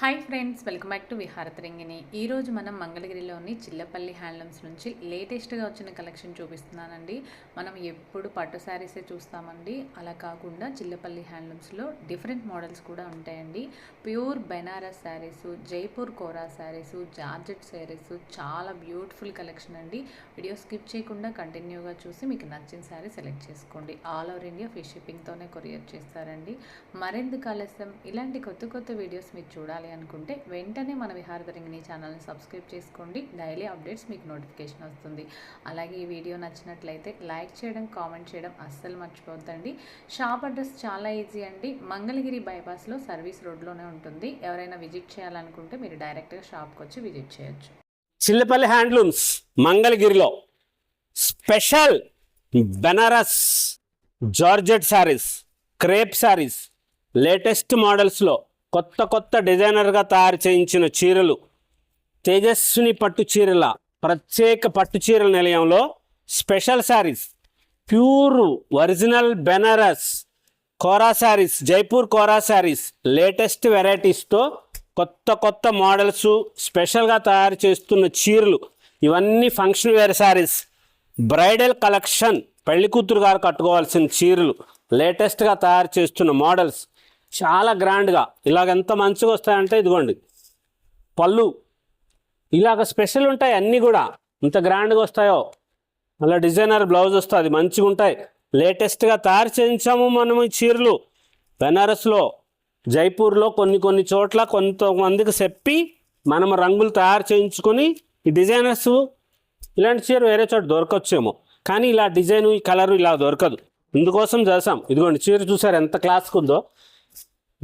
Hi friends welcome back to Viharatarangini ఈరోజు మనం మంగళగిరిలోని చిల్లపల్లి హ్యాండ్లూమ్స్ నుంచి లేటెస్ట్గా వచ్చిన కలెక్షన్ చూపిస్తున్నానండి. మనం ఎప్పుడు పట్టు శారీసే చూస్తామండి. అలా కాకుండా చిల్లపల్లి హ్యాండ్లూమ్స్లో డిఫరెంట్ మోడల్స్ కూడా ఉంటాయండి. Pure Banaras saris Jaipur kora saris georgette saris చాలా బ్యూటిఫుల్ కలెక్షన్ అండి. వీడియో స్కిప్ చేయకుండా కంటిన్యూగా చూసి మీకు నచ్చిన శారీ సెలెక్ట్ చేసుకోండి. ఆల్ ఓవర్ ఇండియా ఫ్రీ షిప్పింగ్తోనే కొరియర్ చేస్తారండి. మరెందుకు ఆలస్యం? ఇలాంటి కొత్త కొత్త వీడియోస్ మీరు చూడాలి అనుకుంటే వెంటనే మన విహారధరింగిని ఛానల్ని సబ్స్క్రైబ్ చేసుకోండి. డైలీ అప్డేట్స్ మీకు నోటిఫికేషన్ వస్తుంది. అలాగే ఈ వీడియో నచ్చినట్లయితే లైక్ చేయడం కామెంట్ చేయడం అస్సలు మర్చిపోద్దండి షాప్ అడ్రస్ చాలా ఈజీ అండి. మంగళగిరి బైపాస్లో సర్వీస్ రోడ్లోనే ఉంటుంది. ఎవరైనా విజిట్ చేయాలనుకుంటే మీరు డైరెక్ట్గా షాప్కి వచ్చి విజిట్ చేయొచ్చు. చిల్లపల్లి హ్యాండ్లూమ్స్ మంగళగిరిలో special Banaras georgette saris crepe saris latest మోడల్స్లో కొత్త కొత్త డిజైనర్గా తయారు చేయించిన చీరలు. తేజస్విని పట్టు చీరల ప్రత్యేక పట్టు చీరల నిలయంలో special saris. Pure original Banaras kora saris Jaipur kora saris latest వెరైటీస్తో కొత్త కొత్త మోడల్స్ స్పెషల్గా తయారు చేస్తున్న చీరలు. ఇవన్నీ function wear saris. Bridal collection పెళ్ళి కూతురు గారు కట్టుకోవాల్సిన చీరలు. లేటెస్ట్గా తయారు చేస్తున్న మోడల్స్. చాలా గ్రాండ్గా. ఇలాగ ఎంత మంచిగా వస్తాయంటే ఇదిగోండి. పళ్ళు. ఇలాగ స్పెషల్ ఉంటాయి అన్నీ కూడా. ఇంత గ్రాండ్గా వస్తాయో. అలా డిజైనర్ బ్లౌజ్ వస్తుంది మంచిగా ఉంటాయి. లేటెస్ట్గా తయారు చేయించాము మనము ఈ చీరలు. బెనారస్లో జైపూర్లో కొన్ని కొన్ని చోట్ల కొంతమందికి చెప్పి మనం రంగులు తయారు చేయించుకొని ఈ డిజైనర్స్ ఇలాంటి చీర వేరే చోట దొరకచ్చేమో. కానీ ఇలా డిజైన్ ఈ కలర్ ఇలా దొరకదు. ఇందుకోసం చేసాం ఇదిగోండి చీర చూసారు ఎంత క్లాస్కి ఉందో.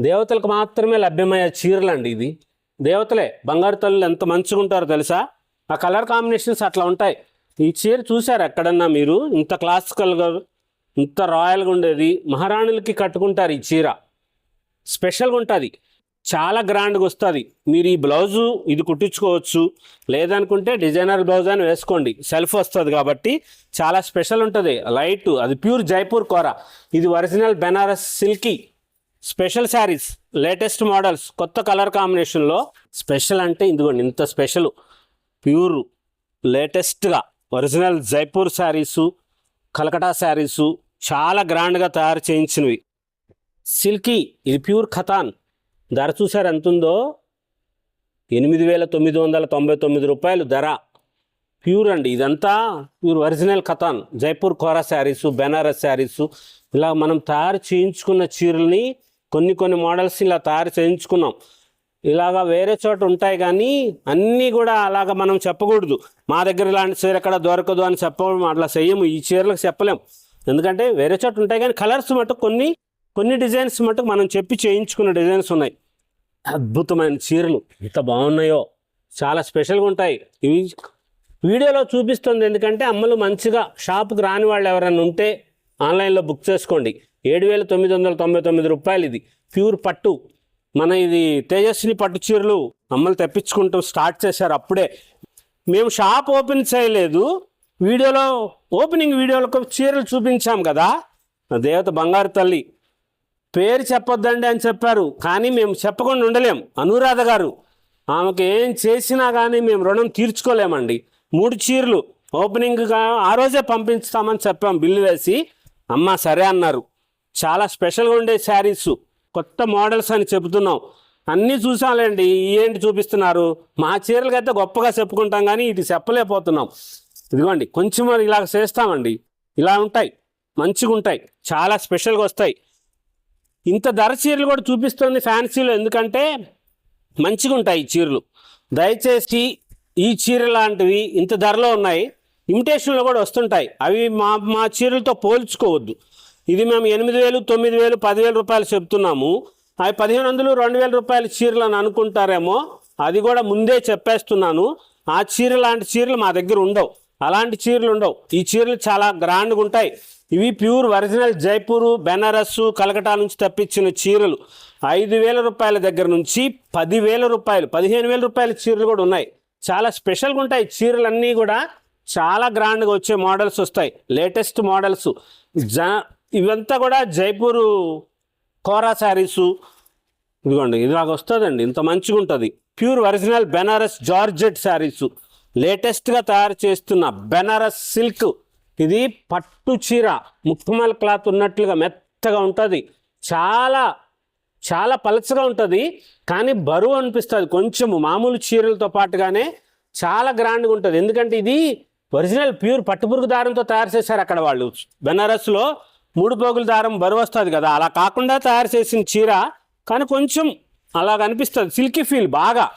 దేవతలకు మాత్రమే లభ్యమయ్యే చీరలు అండి ఇది దేవతలే బంగారు తల్లులు ఎంత మంచిగా ఉంటారో తెలుసా? ఆ కలర్ కాంబినేషన్స్ అట్లా ఉంటాయి. ఈ చీర చూసారు ఎక్కడన్నా మీరు? ఇంత క్లాసికల్గా ఇంత రాయల్గా ఉండేది. మహారాణులకి కట్టుకుంటారు ఈ చీర. స్పెషల్గా ఉంటుంది. చాలా గ్రాండ్గా వస్తుంది. మీరు ఈ బ్లౌజు ఇది కుట్టించుకోవచ్చు. లేదనుకుంటే డిజైనర్ బ్లౌజ్ అని వేసుకోండి. సెల్ఫ్ వస్తుంది కాబట్టి చాలా స్పెషల్ ఉంటుంది. లైట్ అది ప్యూర్ జైపూర్ కూర. ఇది original Banaras silky. Special sarees latest models కొత్త కలర్ కాంబినేషన్లో స్పెషల్ అంటే ఇదిగోండి ఇంత స్పెషల్. ప్యూర్ లేటెస్ట్గా original Jaipur sarees Calcutta sarees చాలా గ్రాండ్గా తయారు చేయించినవి. సిల్కీ ఇది ప్యూర్ ఖతాన్. ధర చూసారు ఎంత ఉందో ఎనిమిది వేల తొమ్మిది వందల తొంభై తొమ్మిది రూపాయలు ధర. ప్యూర్ అండి ఇదంతా pure original katan. Jaipur kora saris Banaras saris ఇలా మనం తయారు చేయించుకున్న చీరల్ని కొన్ని కొన్ని మోడల్స్ ఇలా తయారు చేయించుకున్నాం. ఇలాగా వేరే చోట ఉంటాయి కానీ అన్నీ కూడా అలాగ మనం చెప్పకూడదు. మా దగ్గర ఇలాంటి చీర ఎక్కడ దొరకదు అని చెప్పడం అట్లా చెయ్యము. ఈ చీరలకు చెప్పలేం. ఎందుకంటే వేరే చోట ఉంటాయి కానీ కలర్స్ మటుకు కొన్ని కొన్ని డిజైన్స్ మటుకు మనం చెప్పి చేయించుకున్న డిజైన్స్ ఉన్నాయి. అద్భుతమైన చీరలు. ఎంత బాగున్నాయో. చాలా స్పెషల్గా ఉంటాయి. ఇవి వీడియోలో చూపిస్తుంది. ఎందుకంటే అమ్మలు మంచిగా షాప్కి రాని వాళ్ళు ఎవరైనా ఉంటే ఆన్లైన్లో బుక్ చేసుకోండి. ఏడు వేల తొమ్మిది వందల తొంభై తొమ్మిది రూపాయలు ఇది ప్యూర్ పట్టు. మన ఇది తేజస్విని పట్టు చీరలు మమ్మల్ని తెప్పించుకుంటూ స్టార్ట్ చేశారు అప్పుడే. మేము షాప్ ఓపెన్ చేయలేదు. వీడియోలో ఓపెనింగ్ వీడియోలో చీరలు చూపించాం కదా. దేవత బంగారు తల్లి. పేరు చెప్పొద్దండి అని చెప్పారు కానీ మేము చెప్పకుండా ఉండలేం. అనురాధ గారు ఆమెకు ఏం చేసినా కానీ మేము రుణం తీర్చుకోలేమండి. మూడు చీరలు. ఓపెనింగ్గా ఆ రోజే పంపించుతామని చెప్పాం బిల్లు వేసి. అమ్మ సరే అన్నారు. చాలా స్పెషల్గా ఉండే శారీస్ కొత్త మోడల్స్ అని చెబుతున్నాం. అన్నీ చూసాంలేండి ఏంటి చూపిస్తున్నారు? మా చీరలకైతే గొప్పగా చెప్పుకుంటాం కానీ ఇది చెప్పలేకపోతున్నాం. ఇదిగోండి కొంచెం మరి ఇలా చేస్తామండి. ఇలా ఉంటాయి మంచిగా ఉంటాయి చాలా స్పెషల్గా వస్తాయి. ఇంత ధర చీరలు కూడా చూపిస్తుంది ఫ్యాన్సీలో ఎందుకంటే మంచిగా ఉంటాయి ఈ చీరలు. దయచేసి ఈ చీర లాంటివి ఇంత ధరలో ఉన్నాయి ఇమిటేషన్లో కూడా వస్తుంటాయి. అవి మా మా చీరలతో పోల్చుకోవద్దు. ఇది మేము ఎనిమిది వేలు తొమ్మిది వేలు పదివేల రూపాయలు చెప్తున్నాము. అవి పదిహేను వందలు రెండు వేల రూపాయల చీరలు అని అనుకుంటారేమో అది కూడా ముందే చెప్పేస్తున్నాను. ఆ చీర లాంటి చీరలు మా దగ్గర ఉండవు. అలాంటి చీరలు ఉండవు. ఈ చీరలు చాలా గ్రాండ్గా ఉంటాయి. ఇవి ప్యూర్ ఒరిజినల్ జైపూరు బెనారస్ కలకటా నుంచి తప్పించిన చీరలు. ఐదు వేల రూపాయల దగ్గర నుంచి పదివేల రూపాయలు పదిహేను వేల రూపాయల చీరలు కూడా ఉన్నాయి. చాలా స్పెషల్గా ఉంటాయి. చీరలన్నీ కూడా చాలా గ్రాండ్గా వచ్చే మోడల్స్ వస్తాయి. లేటెస్ట్ మోడల్స్ జ ఇవంతా కూడా జైపూరు కోరా శారీసు. ఇదిగోండి ఇలాగ వస్తుందండి ఇంత మంచిగా ఉంటుంది pure original Banaras georgette saris. లేటెస్ట్గా తయారు చేస్తున్న బెనారస్ సిల్క్. ఇది పట్టు చీర ముక్తమల్ క్లాత్ ఉన్నట్లుగా మెత్తగా ఉంటుంది. చాలా చాలా పలచగా ఉంటుంది కానీ బరువు అనిపిస్తుంది. కొంచెము మామూలు చీరలతో పాటుగానే చాలా గ్రాండ్గా ఉంటుంది. ఎందుకంటే ఇది ఒరిజినల్ ప్యూర్ పట్టుపురుగు దారంతో తయారు చేశారు అక్కడ వాళ్ళు. బెనారస్లో మూడు పోగుల దారం బరువు వస్తుంది కదా. అలా కాకుండా తయారు చేసిన చీర కానీ కొంచెం అలా అనిపిస్తుంది. సిల్కీ ఫీల్ బాగా.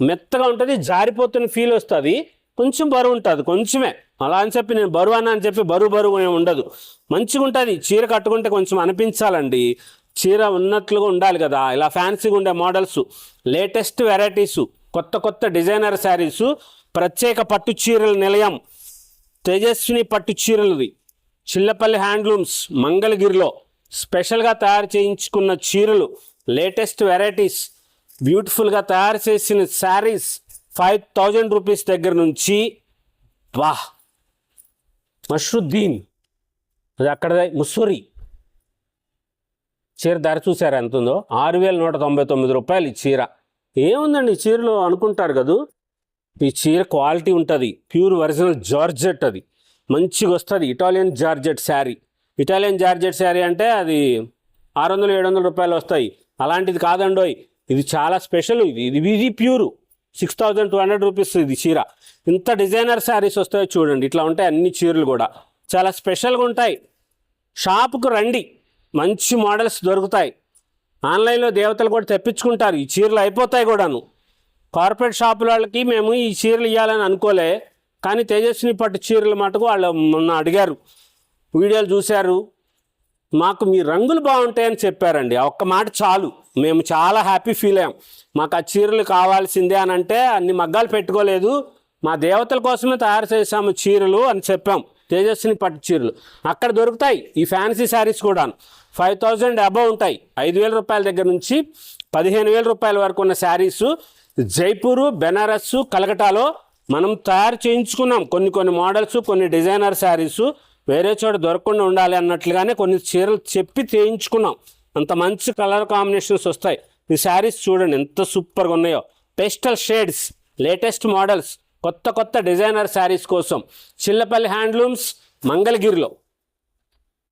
మెత్తగా ఉంటుంది జారిపోతున్న ఫీల్ వస్తుంది. కొంచెం బరువు ఉంటుంది కొంచెమే. అలా అని చెప్పి నేను బరువు అన్నా అని చెప్పి బరువు బరువు ఉండదు. మంచిగా ఉంటుంది. చీర కట్టుకుంటే కొంచెం అనిపించాలండి. చీర ఉన్నట్లుగా ఉండాలి కదా. ఇలా ఫ్యాన్సీగా ఉండే మోడల్స్ లేటెస్ట్ వెరైటీస్ కొత్త కొత్త డిజైనర్ శారీస్ ప్రత్యేక పట్టు చీరల నిలయం తేజస్విని పట్టు చీరలది. చిల్లపల్లి హ్యాండ్లూమ్స్ మంగళగిరిలో స్పెషల్గా తయారు చేయించుకున్న చీరలు లేటెస్ట్ వెరైటీస్ బ్యూటిఫుల్గా తయారు చేసిన శారీస్ ఫైవ్ థౌజండ్ రూపీస్ దగ్గర నుంచి వాహ్! మష్రుద్దీన్. అది అక్కడ ముస్సూరి. చీర ధర చూసారు ఎంత ఉందో ఆరు వేల నూట తొంభై తొమ్మిది రూపాయలు ఈ చీర. ఏముందండి ఈ చీరలో అనుకుంటారు కదూ? ఈ చీర క్వాలిటీ ఉంటుంది. ప్యూర్ ఒరిజినల్ జార్జెట్ అది. మంచిగా వస్తుంది. Italian georgette sari Italian georgette sari అంటే అది ఆరు వందలు ఏడు వందల రూపాయలు వస్తాయి. అలాంటిది కాదండోయ్. ఇది చాలా స్పెషల్ ఇది ఇది ఇది pure. Six thousand two hundred rupees ఇది చీర. ఇంత డిజైనర్ శారీస్ వస్తాయో చూడండి. ఇట్లా ఉంటాయి అన్ని చీరలు కూడా. చాలా స్పెషల్గా ఉంటాయి. షాపుకు రండి. మంచి మోడల్స్ దొరుకుతాయి. ఆన్లైన్లో దేవతలు కూడా తెప్పించుకుంటారు. ఈ చీరలు అయిపోతాయి కూడాను. కార్పొరేట్ షాపుల వాళ్ళకి మేము ఈ చీరలు ఇవ్వాలని అనుకోలే. కానీ తేజస్విని పట్టు చీరలు మటుకు వాళ్ళు మొన్న అడిగారు. వీడియోలు చూశారు. మాకు మీ రంగులు బాగుంటాయని చెప్పారండి. ఒక్క మాట చాలు. మేము చాలా హ్యాపీ ఫీల్ అయ్యాం. మాకు ఆ చీరలు కావాల్సిందే అని అంటే అన్ని మగ్గాలు పెట్టుకోలేదు. మా దేవతల కోసమే తయారు చేసాము చీరలు అని చెప్పాం. తేజస్విని పట్టు చీరలు. అక్కడ దొరుకుతాయి. ఈ ఫ్యాన్సీ శారీస్ కూడా ఫైవ్ థౌజండ్ అబవ్ ఉంటాయి. ఐదు వేల రూపాయల దగ్గర నుంచి పదిహేను వేల రూపాయల వరకు ఉన్న శారీసు జైపూరు బెనారస్సు కలకటాలో మనం తయారు చేయించుకున్నాం. కొన్ని కొన్ని మోడల్స్ కొన్ని డిజైనర్ శారీస్ వేరే చోట దొరకకుండా ఉండాలి అన్నట్లుగానే కొన్ని చీరలు చెప్పి చేయించుకున్నాం. అంత మంచి కలర్ కాంబినేషన్స్ వస్తాయి. ఈ శారీస్ చూడండి ఎంత సూపర్గా ఉన్నాయో. పేస్టల్ షేడ్స్ లేటెస్ట్ మోడల్స్ కొత్త కొత్త డిజైనర్ శారీస్ కోసం. చిల్లపల్లి హ్యాండ్లూమ్స్ మంగళగిరిలో.